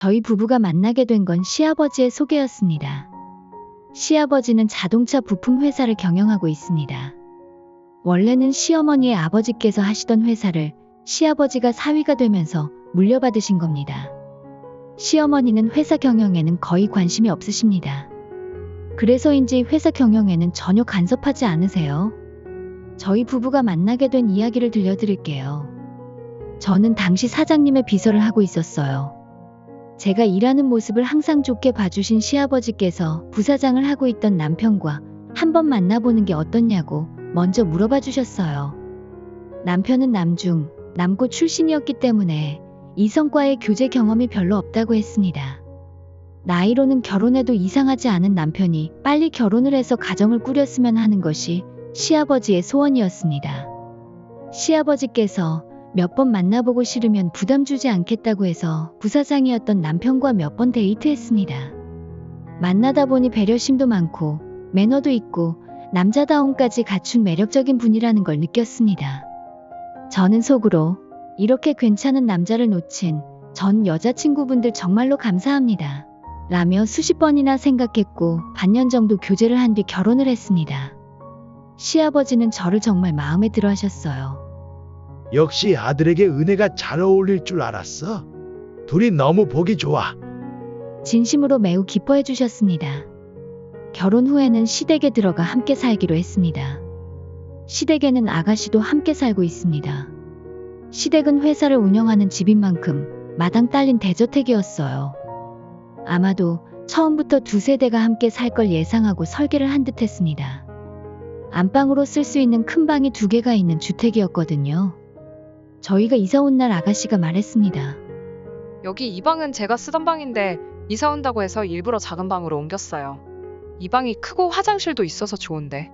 저희 부부가 만나게 된 건 시아버지의 소개였습니다. 시아버지는 자동차 부품 회사를 경영하고 있습니다. 원래는 시어머니의 아버지께서 하시던 회사를 시아버지가 사위가 되면서 물려받으신 겁니다. 시어머니는 회사 경영에는 거의 관심이 없으십니다. 그래서인지 회사 경영에는 전혀 간섭하지 않으세요. 저희 부부가 만나게 된 이야기를 들려드릴게요. 저는 당시 사장님의 비서를 하고 있었어요. 제가 일하는 모습을 항상 좋게 봐주신 시아버지께서 부사장을 하고 있던 남편과 한번 만나보는 게 어떻냐고 먼저 물어봐 주셨어요. 남편은 남중, 남고 출신이었기 때문에 이성과의 교제 경험이 별로 없다고 했습니다. 나이로는 결혼해도 이상하지 않은 남편이 빨리 결혼을 해서 가정을 꾸렸으면 하는 것이 시아버지의 소원이었습니다. 시아버지께서 몇 번 만나보고 싫으면 부담 주지 않겠다고 해서 부사장이었던 남편과 몇 번 데이트했습니다. 만나다 보니 배려심도 많고 매너도 있고 남자다움까지 갖춘 매력적인 분이라는 걸 느꼈습니다. 저는 속으로 이렇게 괜찮은 남자를 놓친 전 여자친구분들 정말로 감사합니다. 라며 수십 번이나 생각했고 반년 정도 교제를 한 뒤 결혼을 했습니다. 시아버지는 저를 정말 마음에 들어 하셨어요. 역시 아들에게 은혜가 잘 어울릴 줄 알았어. 둘이 너무 보기 좋아. 진심으로 매우 기뻐해 주셨습니다. 결혼 후에는 시댁에 들어가 함께 살기로 했습니다. 시댁에는 아가씨도 함께 살고 있습니다. 시댁은 회사를 운영하는 집인 만큼 마당 딸린 대저택이었어요. 아마도 처음부터 두 세대가 함께 살 걸 예상하고 설계를 한 듯 했습니다. 안방으로 쓸 수 있는 큰 방이 두 개가 있는 주택이었거든요. 저희가 이사 온 날 아가씨가 말했습니다. 여기 이 방은 제가 쓰던 방인데 이사 온다고 해서 일부러 작은 방으로 옮겼어요. 이 방이 크고 화장실도 있어서 좋은데.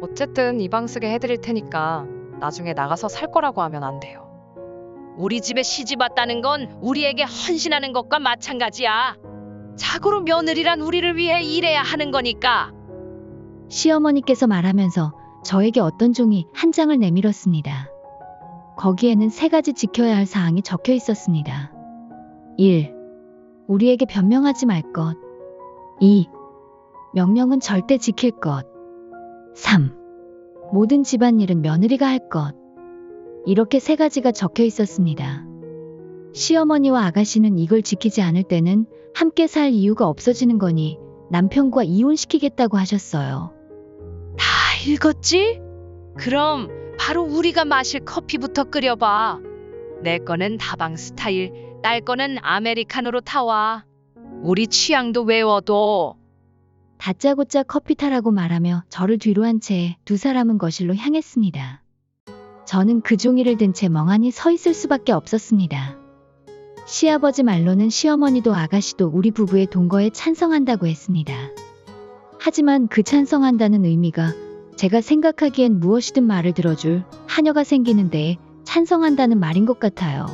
어쨌든 이 방 쓰게 해드릴 테니까 나중에 나가서 살 거라고 하면 안 돼요. 우리 집에 시집 왔다는 건 우리에게 헌신하는 것과 마찬가지야. 자고로 며느리란 우리를 위해 일해야 하는 거니까. 시어머니께서 말하면서 저에게 어떤 종이 한 장을 내밀었습니다. 거기에는 세 가지 지켜야 할 사항이 적혀 있었습니다. 1. 우리에게 변명하지 말 것. 2. 명령은 절대 지킬 것. 3. 모든 집안일은 며느리가 할 것. 이렇게 세 가지가 적혀 있었습니다. 시어머니와 아가씨는 이걸 지키지 않을 때는 함께 살 이유가 없어지는 거니 남편과 이혼시키겠다고 하셨어요. 다 읽었지? 그럼 바로 우리가 마실 커피부터 끓여봐. 내 거는 다방 스타일, 딸 거는 아메리카노로 타와. 우리 취향도 외워둬. 다짜고짜 커피 타라고 말하며 저를 뒤로 한 채 두 사람은 거실로 향했습니다. 저는 그 종이를 든 채 멍하니 서 있을 수밖에 없었습니다. 시아버지 말로는 시어머니도 아가씨도 우리 부부의 동거에 찬성한다고 했습니다. 하지만 그 찬성한다는 의미가 제가 생각하기엔 무엇이든 말을 들어줄 하녀가 생기는 데에 찬성한다는 말인 것 같아요.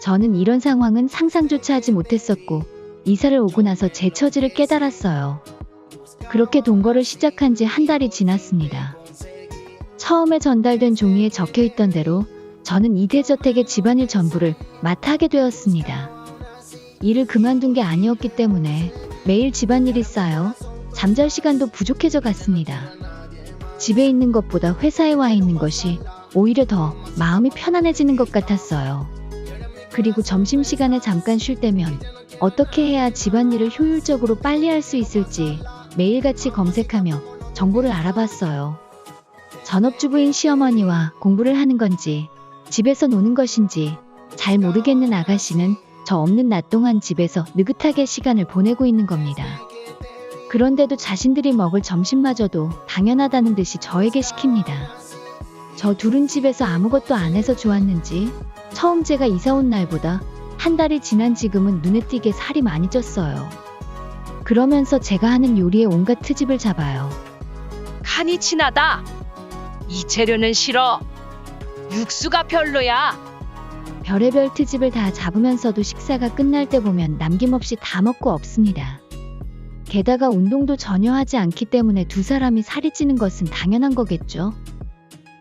저는 이런 상황은 상상조차 하지 못했었고 이사를 오고 나서 제 처지를 깨달았어요. 그렇게 동거를 시작한 지 한 달이 지났습니다. 처음에 전달된 종이에 적혀 있던 대로 저는 이대저택의 집안일 전부를 맡아 하게 되었습니다. 일을 그만둔 게 아니었기 때문에 매일 집안일이 쌓여 잠잘 시간도 부족해져 갔습니다. 집에 있는 것보다 회사에 와 있는 것이 오히려 더 마음이 편안해지는 것 같았어요. 그리고 점심시간에 잠깐 쉴 때면 어떻게 해야 집안일을 효율적으로 빨리 할 수 있을지 매일같이 검색하며 정보를 알아봤어요. 전업주부인 시어머니와 공부를 하는 건지 집에서 노는 것인지 잘 모르겠는 아가씨는 저 없는 낮 동안 집에서 느긋하게 시간을 보내고 있는 겁니다. 그런데도 자신들이 먹을 점심마저도 당연하다는 듯이 저에게 시킵니다. 저 둘은 집에서 아무것도 안 해서 좋았는지 처음 제가 이사 온 날보다 한 달이 지난 지금은 눈에 띄게 살이 많이 쪘어요. 그러면서 제가 하는 요리에 온갖 트집을 잡아요. 간이 진하다. 이 재료는 싫어. 육수가 별로야. 별의별 트집을 다 잡으면서도 식사가 끝날 때 보면 남김없이 다 먹고 없습니다. 게다가 운동도 전혀 하지 않기 때문에 두 사람이 살이 찌는 것은 당연한 거겠죠.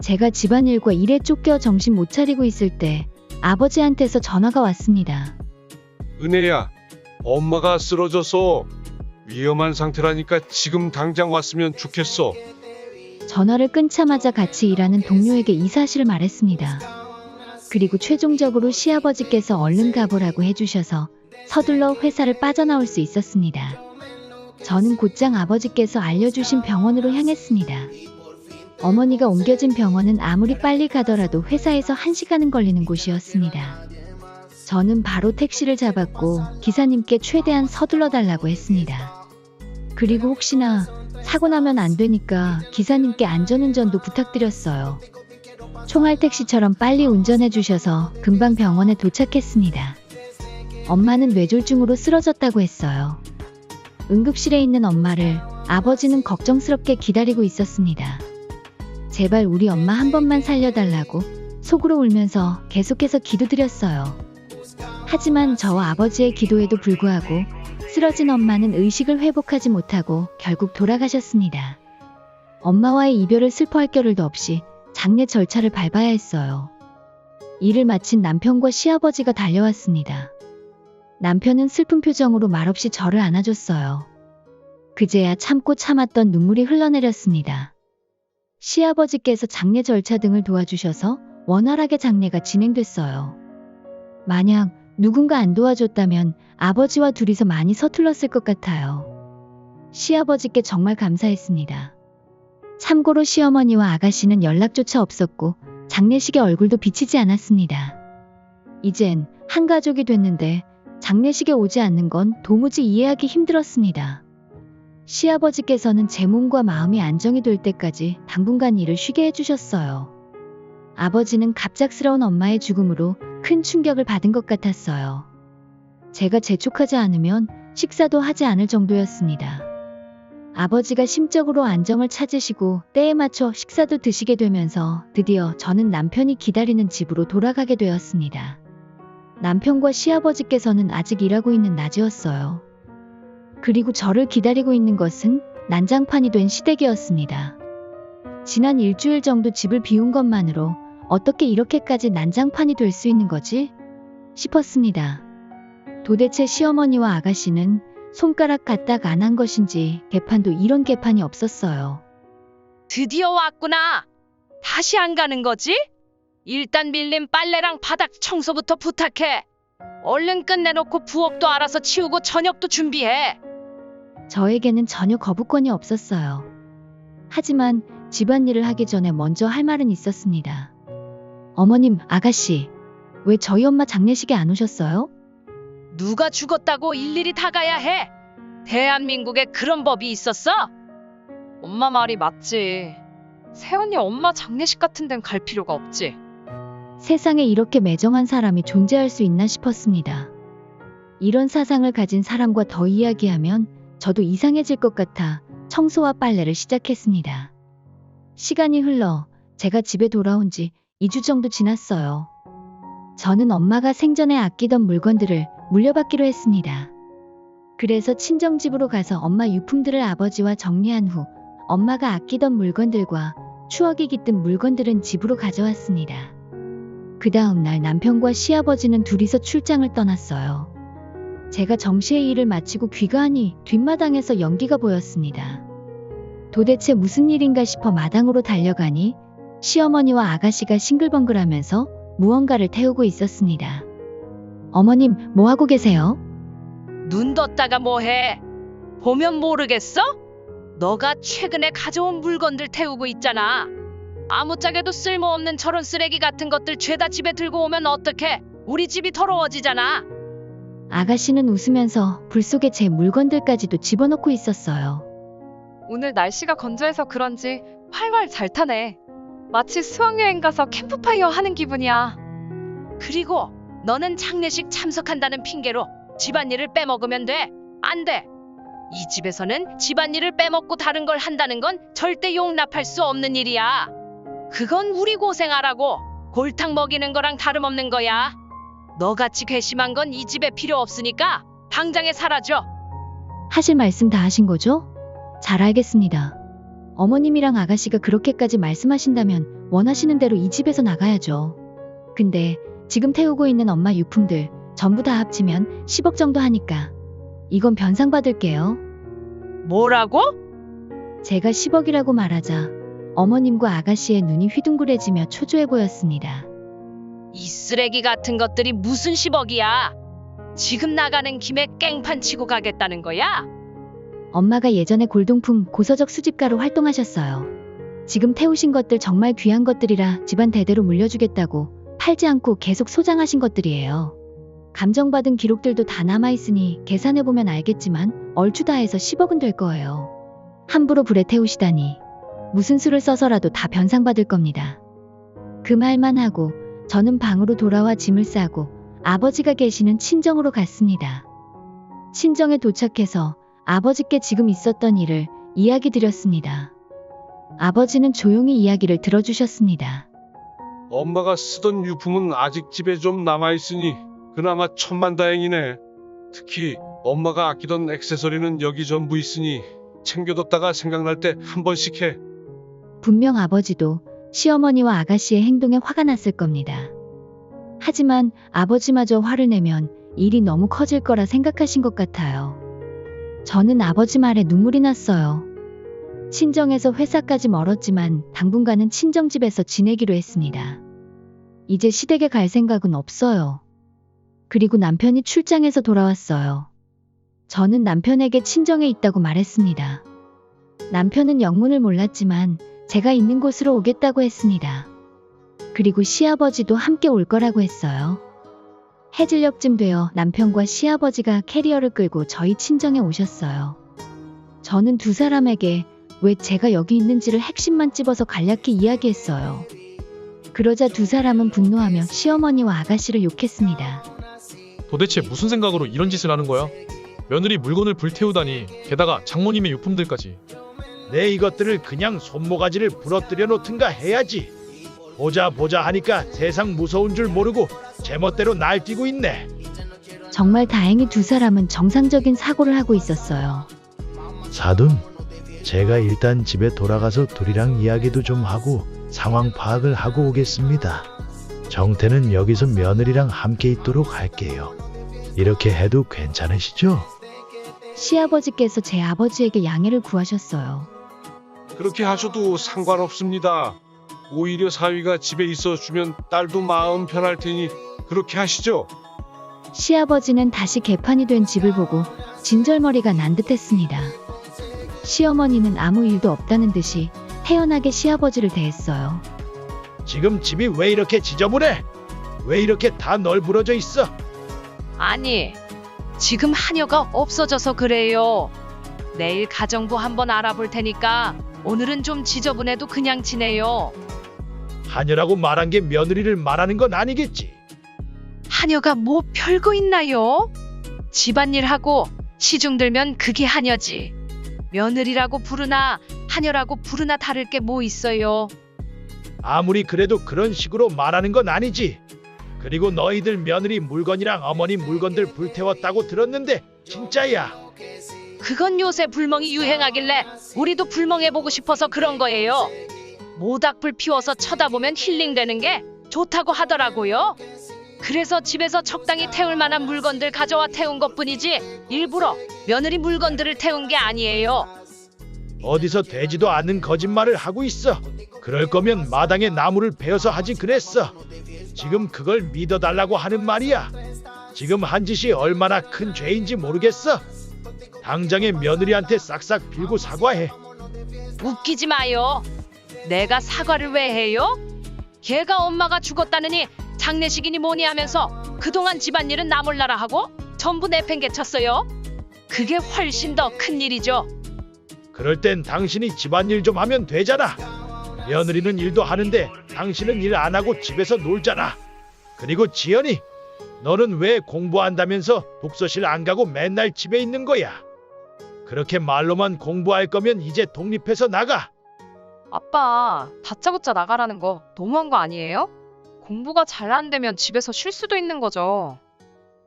제가 집안일과 일에 쫓겨 정신 못 차리고 있을 때 아버지한테서 전화가 왔습니다. 은혜야, 엄마가 쓰러져서 위험한 상태라니까 지금 당장 왔으면 좋겠어. 전화를 끊자마자 같이 일하는 동료에게 이 사실을 말했습니다. 그리고 최종적으로 시아버지께서 얼른 가보라고 해주셔서 서둘러 회사를 빠져나올 수 있었습니다. 저는 곧장 아버지께서 알려주신 병원으로 향했습니다. 어머니가 옮겨진 병원은 아무리 빨리 가더라도 회사에서 1시간은 걸리는 곳이었습니다. 저는 바로 택시를 잡았고 기사님께 최대한 서둘러 달라고 했습니다. 그리고 혹시나 사고 나면 안 되니까 기사님께 안전운전도 부탁드렸어요. 총알 택시처럼 빨리 운전해 주셔서 금방 병원에 도착했습니다. 엄마는 뇌졸중으로 쓰러졌다고 했어요. 응급실에 있는 엄마를 아버지는 걱정스럽게 기다리고 있었습니다. 제발 우리 엄마 한 번만 살려달라고 속으로 울면서 계속해서 기도드렸어요. 하지만 저와 아버지의 기도에도 불구하고 쓰러진 엄마는 의식을 회복하지 못하고 결국 돌아가셨습니다. 엄마와의 이별을 슬퍼할 겨를도 없이 장례 절차를 밟아야 했어요. 일을 마친 남편과 시아버지가 달려왔습니다. 남편은 슬픈 표정으로 말없이 저를 안아줬어요. 그제야 참고 참았던 눈물이 흘러내렸습니다. 시아버지께서 장례 절차 등을 도와주셔서 원활하게 장례가 진행됐어요. 만약 누군가 안 도와줬다면 아버지와 둘이서 많이 서툴렀을 것 같아요. 시아버지께 정말 감사했습니다. 참고로 시어머니와 아가씨는 연락조차 없었고 장례식에 얼굴도 비치지 않았습니다. 이젠 한 가족이 됐는데 장례식에 오지 않는 건 도무지 이해하기 힘들었습니다. 시아버지께서는 제 몸과 마음이 안정이 될 때까지 당분간 일을 쉬게 해주셨어요. 아버지는 갑작스러운 엄마의 죽음으로 큰 충격을 받은 것 같았어요. 제가 재촉하지 않으면 식사도 하지 않을 정도였습니다. 아버지가 심적으로 안정을 찾으시고 때에 맞춰 식사도 드시게 되면서 드디어 저는 남편이 기다리는 집으로 돌아가게 되었습니다. 남편과 시아버지께서는 아직 일하고 있는 낮이었어요. 그리고 저를 기다리고 있는 것은 난장판이 된 시댁이었습니다. 지난 일주일 정도 집을 비운 것만으로 어떻게 이렇게까지 난장판이 될 수 있는 거지? 싶었습니다. 도대체 시어머니와 아가씨는 손가락 까딱 안 한 것인지 개판도 이런 개판이 없었어요. 드디어 왔구나. 다시 안 가는 거지? 일단 밀린 빨래랑 바닥 청소부터 부탁해. 얼른 끝내놓고 부엌도 알아서 치우고 저녁도 준비해. 저에게는 전혀 거부권이 없었어요. 하지만 집안일을 하기 전에 먼저 할 말은 있었습니다. 어머님, 아가씨, 왜 저희 엄마 장례식에 안 오셨어요? 누가 죽었다고 일일이 다 가야 해? 대한민국에 그런 법이 있었어? 엄마 말이 맞지. 세연이 엄마 장례식 같은 데는 갈 필요가 없지. 세상에 이렇게 매정한 사람이 존재할 수 있나 싶었습니다. 이런 사상을 가진 사람과 더 이야기하면 저도 이상해질 것 같아 청소와 빨래를 시작했습니다. 시간이 흘러 제가 집에 돌아온 지 2주 정도 지났어요. 저는 엄마가 생전에 아끼던 물건들을 물려받기로 했습니다. 그래서 친정집으로 가서 엄마 유품들을 아버지와 정리한 후 엄마가 아끼던 물건들과 추억이 깃든 물건들은 집으로 가져왔습니다. 그 다음 날 남편과 시아버지는 둘이서 출장을 떠났어요. 제가 정시의 일을 마치고 귀가하니 뒷마당에서 연기가 보였습니다. 도대체 무슨 일인가 싶어 마당으로 달려가니 시어머니와 아가씨가 싱글벙글하면서 무언가를 태우고 있었습니다. 어머님, 뭐 하고 계세요? 눈 떴다가 뭐해? 보면 모르겠어? 너가 최근에 가져온 물건들 태우고 있잖아. 아무짝에도 쓸모없는 저런 쓰레기 같은 것들 죄다 집에 들고 오면 어떡해? 우리 집이 더러워지잖아. 아가씨는 웃으면서 불 속에 제 물건들까지도 집어넣고 있었어요. 오늘 날씨가 건조해서 그런지 활활 잘 타네. 마치 수학여행 가서 캠프파이어 하는 기분이야. 그리고 너는 장례식 참석한다는 핑계로 집안일을 빼먹으면 돼. 안 돼. 이 집에서는 집안일을 빼먹고 다른 걸 한다는 건 절대 용납할 수 없는 일이야. 그건 우리 고생하라고 골탕 먹이는 거랑 다름없는 거야. 너같이 괘씸한 건 이 집에 필요 없으니까 당장에 사라져. 하실 말씀 다 하신 거죠? 잘 알겠습니다. 어머님이랑 아가씨가 그렇게까지 말씀하신다면 원하시는 대로 이 집에서 나가야죠. 근데 지금 태우고 있는 엄마 유품들 전부 다 합치면 10억 정도 하니까 이건 변상 받을게요. 뭐라고? 제가 10억이라고 말하자 어머님과 아가씨의 눈이 휘둥그레지며 초조해 보였습니다. 이 쓰레기 같은 것들이 무슨 10억이야? 지금 나가는 김에 깽판 치고 가겠다는 거야? 엄마가 예전에 골동품 고서적 수집가로 활동하셨어요. 지금 태우신 것들 정말 귀한 것들이라 집안 대대로 물려주겠다고 팔지 않고 계속 소장하신 것들이에요. 감정받은 기록들도 다 남아있으니 계산해보면 알겠지만 얼추 다 해서 10억은 될 거예요. 함부로 불에 태우시다니. 무슨 수를 써서라도 다 변상받을 겁니다. 그 말만 하고 저는 방으로 돌아와 짐을 싸고 아버지가 계시는 친정으로 갔습니다. 친정에 도착해서 아버지께 지금 있었던 일을 이야기 드렸습니다. 아버지는 조용히 이야기를 들어주셨습니다. 엄마가 쓰던 유품은 아직 집에 좀 남아있으니 그나마 천만다행이네. 특히 엄마가 아끼던 액세서리는 여기 전부 있으니 챙겨뒀다가 생각날 때 한 번씩 해. 분명 아버지도 시어머니와 아가씨의 행동에 화가 났을 겁니다. 하지만 아버지마저 화를 내면 일이 너무 커질 거라 생각하신 것 같아요. 저는 아버지 말에 눈물이 났어요. 친정에서 회사까지 멀었지만 당분간은 친정집에서 지내기로 했습니다. 이제 시댁에 갈 생각은 없어요. 그리고 남편이 출장해서 돌아왔어요. 저는 남편에게 친정에 있다고 말했습니다. 남편은 영문을 몰랐지만 제가 있는 곳으로 오겠다고 했습니다. 그리고 시아버지도 함께 올 거라고 했어요. 해질녘쯤 되어 남편과 시아버지가 캐리어를 끌고 저희 친정에 오셨어요. 저는 두 사람에게 왜 제가 여기 있는지를 핵심만 찝어서 간략히 이야기했어요. 그러자 두 사람은 분노하며 시어머니와 아가씨를 욕했습니다. 도대체 무슨 생각으로 이런 짓을 하는 거야? 며느리 물건을 불태우다니 게다가 장모님의 유품들까지 내 이것들을 그냥 손모가지를 부러뜨려 놓든가 해야지. 보자 보자 하니까 세상 무서운 줄 모르고 제멋대로 날뛰고 있네. 정말 다행히 두 사람은 정상적인 사고를 하고 있었어요. 사돈, 제가 일단 집에 돌아가서 둘이랑 이야기도 좀 하고 상황 파악을 하고 오겠습니다. 정태는 여기서 며느리랑 함께 있도록 할게요. 이렇게 해도 괜찮으시죠? 시아버지께서 제 아버지에게 양해를 구하셨어요. 그렇게 하셔도 상관없습니다. 오히려 사위가 집에 있어 주면 딸도 마음 편할 테니 그렇게 하시죠. 시아버지는 다시 개판이 된 집을 보고 진절머리가 난 듯했습니다. 시어머니는 아무 일도 없다는 듯이 태연하게 시아버지를 대했어요. 지금 집이 왜 이렇게 지저분해? 왜 이렇게 다 널브러져 있어? 아니, 지금 하녀가 없어져서 그래요. 내일 가정부 한번 알아볼 테니까 오늘은 좀 지저분해도 그냥 지내요. 하녀라고 말한 게 며느리를 말하는 건 아니겠지. 하녀가 뭐 별거 있나요? 집안일하고 시중 들면 그게 하녀지. 며느리라고 부르나 하녀라고 부르나 다를 게 뭐 있어요. 아무리 그래도 그런 식으로 말하는 건 아니지. 그리고 너희들 며느리 물건이랑 어머니 물건들 불태웠다고 들었는데 진짜야. 그건 요새 불멍이 유행하길래 우리도 불멍해보고 싶어서 그런 거예요. 모닥불 피워서 쳐다보면 힐링되는 게 좋다고 하더라고요. 그래서 집에서 적당히 태울 만한 물건들 가져와 태운 것 뿐이지 일부러 며느리 물건들을 태운 게 아니에요. 어디서 되지도 않는 거짓말을 하고 있어. 그럴 거면 마당에 나무를 베어서 하지 그랬어. 지금 그걸 믿어달라고 하는 말이야. 지금 한 짓이 얼마나 큰 죄인지 모르겠어. 당장에 며느리한테 싹싹 빌고 사과해. 웃기지 마요. 내가 사과를 왜 해요? 걔가 엄마가 죽었다느니 장례식이니 뭐니 하면서 그동안 집안일은 나 몰라라 하고 전부 내팽개쳤어요. 그게 훨씬 더 큰 일이죠. 그럴 땐 당신이 집안일 좀 하면 되잖아. 며느리는 일도 하는데 당신은 일 안 하고 집에서 놀잖아. 그리고 지연이, 너는 왜 공부한다면서 독서실 안 가고 맨날 집에 있는 거야? 그렇게 말로만 공부할 거면 이제 독립해서 나가. 아빠, 다짜고짜 나가라는 거 너무한 거 아니에요? 공부가 잘 안 되면 집에서 쉴 수도 있는 거죠.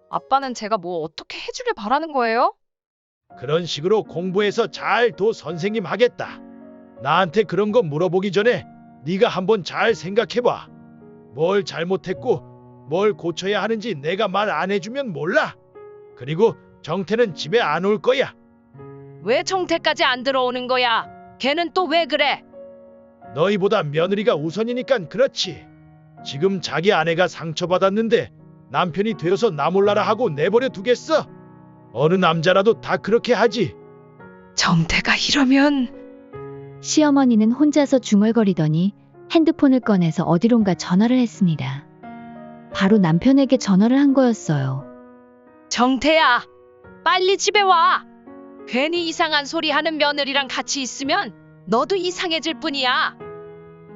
아빠는 제가 뭐 어떻게 해주길 바라는 거예요? 그런 식으로 공부해서 잘 도 선생님 하겠다. 나한테 그런 거 물어보기 전에 네가 한번 잘 생각해봐. 뭘 잘못했고 뭘 고쳐야 하는지 내가 말 안 해주면 몰라. 그리고 정태는 집에 안 올 거야. 왜 정태까지 안 들어오는 거야? 걔는 또 왜 그래? 너희보다 며느리가 우선이니깐 그렇지. 지금 자기 아내가 상처받았는데 남편이 되어서 나 몰라라 하고 내버려 두겠어? 어느 남자라도 다 그렇게 하지. 정태가 이러면 시어머니는 혼자서 중얼거리더니 핸드폰을 꺼내서 어디론가 전화를 했습니다. 바로 남편에게 전화를 한 거였어요. 정태야, 빨리 집에 와. 괜히 이상한 소리 하는 며느리랑 같이 있으면 너도 이상해질 뿐이야.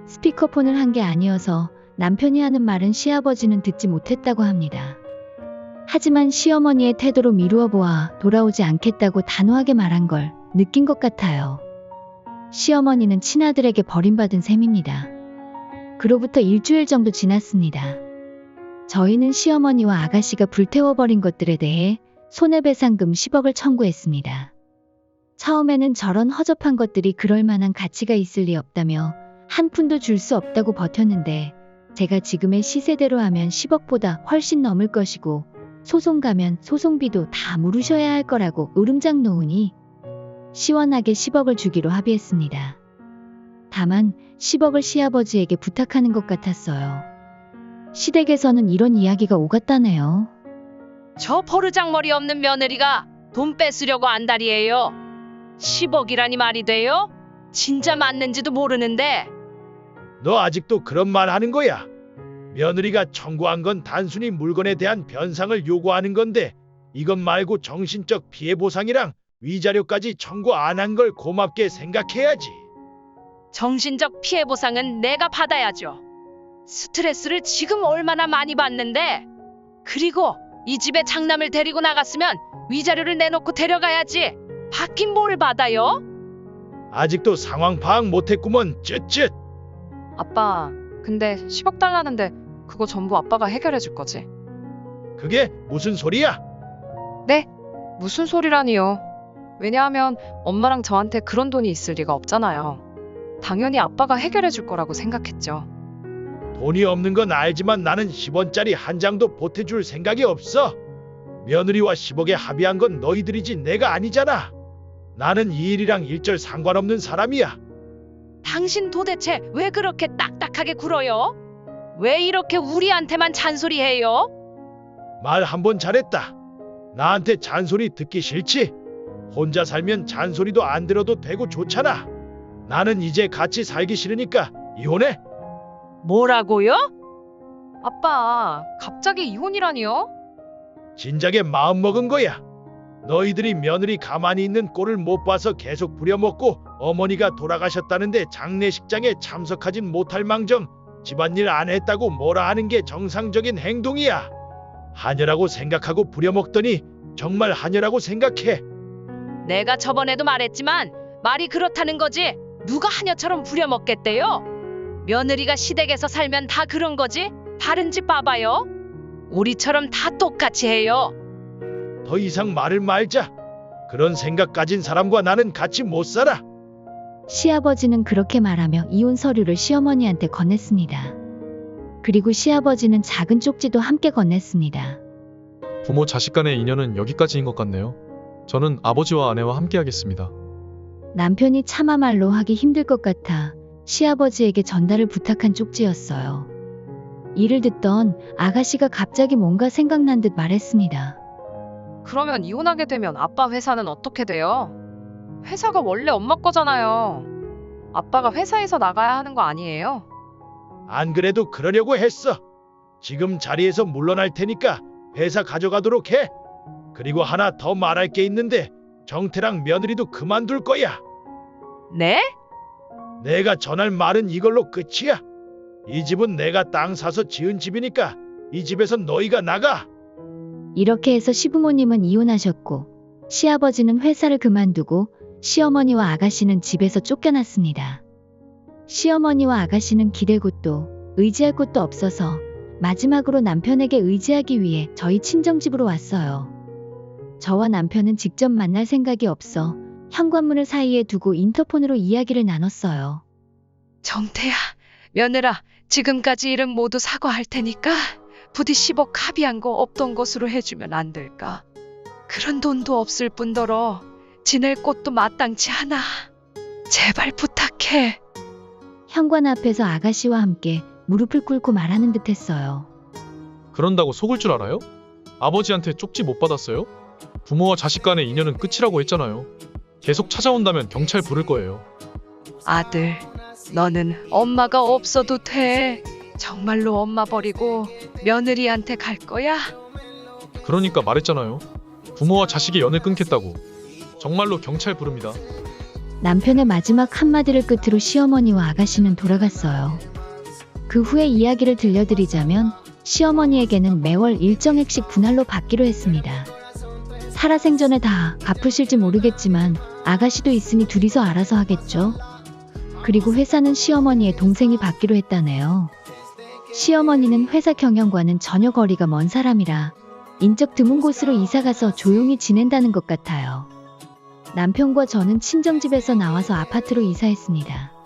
스피커폰을 한 게 아니어서 남편이 하는 말은 시아버지는 듣지 못했다고 합니다. 하지만 시어머니의 태도로 미루어 보아 돌아오지 않겠다고 단호하게 말한 걸 느낀 것 같아요. 시어머니는 친아들에게 버림받은 셈입니다. 그로부터 일주일 정도 지났습니다. 저희는 시어머니와 아가씨가 불태워버린 것들에 대해 손해배상금 10억을 청구했습니다. 처음에는 저런 허접한 것들이 그럴 만한 가치가 있을 리 없다며 한 푼도 줄 수 없다고 버텼는데 제가 지금의 시세대로 하면 10억보다 훨씬 넘을 것이고 소송 가면 소송비도 다 물으셔야 할 거라고 으름장 놓으니 시원하게 10억을 주기로 합의했습니다. 다만 10억을 시아버지에게 부탁하는 것 같았어요. 시댁에서는 이런 이야기가 오갔다네요. 저 포르장머리 없는 며느리가 돈 뺏으려고 안달이에요. 10억이라니 말이 돼요? 진짜 맞는지도 모르는데 너 아직도 그런 말 하는 거야. 며느리가 청구한 건 단순히 물건에 대한 변상을 요구하는 건데 이것 말고 정신적 피해 보상이랑 위자료까지 청구 안 한 걸 고맙게 생각해야지. 정신적 피해 보상은 내가 받아야죠. 스트레스를 지금 얼마나 많이 받는데 그리고 이 집에 장남을 데리고 나갔으면 위자료를 내놓고 데려가야지. 받긴 뭘 받아요? 아직도 상황 파악 못했구먼 쯧쯧. 아빠, 근데 10억 달라는데 그거 전부 아빠가 해결해 줄 거지? 그게 무슨 소리야? 무슨 소리라니요? 왜냐하면 엄마랑 저한테 그런 돈이 있을 리가 없잖아요. 당연히 아빠가 해결해 줄 거라고 생각했죠. 돈이 없는 건 알지만 나는 10원짜리 한 장도 보태줄 생각이 없어. 며느리와 10억에 합의한 건 너희들이지 내가 아니잖아. 나는 이 일이랑 일절 상관없는 사람이야. 당신 도대체 왜 그렇게 딱딱하게 굴어요? 왜 이렇게 우리한테만 잔소리해요? 말 한 번 잘했다. 나한테 잔소리 듣기 싫지? 혼자 살면 잔소리도 안 들어도 되고 좋잖아. 나는 이제 같이 살기 싫으니까 이혼해. 뭐라고요? 아빠, 갑자기 이혼이라니요? 진작에 마음 먹은 거야. 너희들이 며느리 가만히 있는 꼴을 못 봐서 계속 부려먹고 어머니가 돌아가셨다는데 장례식장에 참석하진 못할 망정 집안일 안 했다고 뭐라 하는 게 정상적인 행동이야. 하녀라고 생각하고 부려먹더니 정말 하녀라고 생각해. 내가 저번에도 말했지만 말이 그렇다는 거지. 누가 하녀처럼 부려먹겠대요? 며느리가 시댁에서 살면 다 그런 거지. 다른 집 봐봐요. 우리처럼 다 똑같이 해요. 더 이상 말을 말자. 그런 생각 가진 사람과 나는 같이 못 살아. 시아버지는 그렇게 말하며 이혼 서류를 시어머니한테 건넸습니다. 그리고 시아버지는 작은 쪽지도 함께 건넸습니다. 부모 자식 간의 인연은 여기까지인 것 같네요. 저는 아버지와 아내와 함께 하겠습니다. 남편이 차마 말로 하기 힘들 것 같아 시아버지에게 전달을 부탁한 쪽지였어요. 이를 듣던 아가씨가 갑자기 뭔가 생각난 듯 말했습니다. 그러면 이혼하게 되면 아빠 회사는 어떻게 돼요? 회사가 원래 엄마 거잖아요. 아빠가 회사에서 나가야 하는 거 아니에요? 안 그래도 그러려고 했어. 지금 자리에서 물러날 테니까 회사 가져가도록 해. 그리고 하나 더 말할 게 있는데 정태랑 며느리도 그만둘 거야. 네? 내가 전할 말은 이걸로 끝이야. 이 집은 내가 땅 사서 지은 집이니까 이 집에서 너희가 나가. 이렇게 해서 시부모님은 이혼하셨고 시아버지는 회사를 그만두고 시어머니와 아가씨는 집에서 쫓겨났습니다. 시어머니와 아가씨는 기댈 곳도 의지할 곳도 없어서 마지막으로 남편에게 의지하기 위해 저희 친정집으로 왔어요. 저와 남편은 직접 만날 생각이 없어 현관문을 사이에 두고 인터폰으로 이야기를 나눴어요. 정태야, 며느라, 지금까지 일은 모두 사과할 테니까 부디 10억 합의한 거 없던 것으로 해주면 안 될까? 그런 돈도 없을 뿐더러 지낼 곳도 마땅치 않아. 제발 부탁해. 현관 앞에서 아가씨와 함께 무릎을 꿇고 말하는 듯 했어요. 그런다고 속을 줄 알아요? 아버지한테 쪽지 못 받았어요? 부모와 자식 간의 인연은 끝이라고 했잖아요. 계속 찾아온다면 경찰 부를 거예요. 아들, 너는 엄마가 없어도 돼. 정말로 엄마 버리고 며느리한테 갈 거야? 그러니까 말했잖아요. 부모와 자식의 연을 끊겠다고. 정말로 경찰 부릅니다. 남편의 마지막 한마디를 끝으로 시어머니와 아가씨는 돌아갔어요. 그 후에 이야기를 들려드리자면 시어머니에게는 매월 일정액씩 분할로 받기로 했습니다. 살아생전에 다 갚으실지 모르겠지만 아가씨도 있으니 둘이서 알아서 하겠죠. 그리고 회사는 시어머니의 동생이 받기로 했다네요. 시어머니는 회사 경영과는 전혀 거리가 먼 사람이라 인적 드문 곳으로 이사가서 조용히 지낸다는 것 같아요. 남편과 저는 친정집에서 나와서 아파트로 이사했습니다.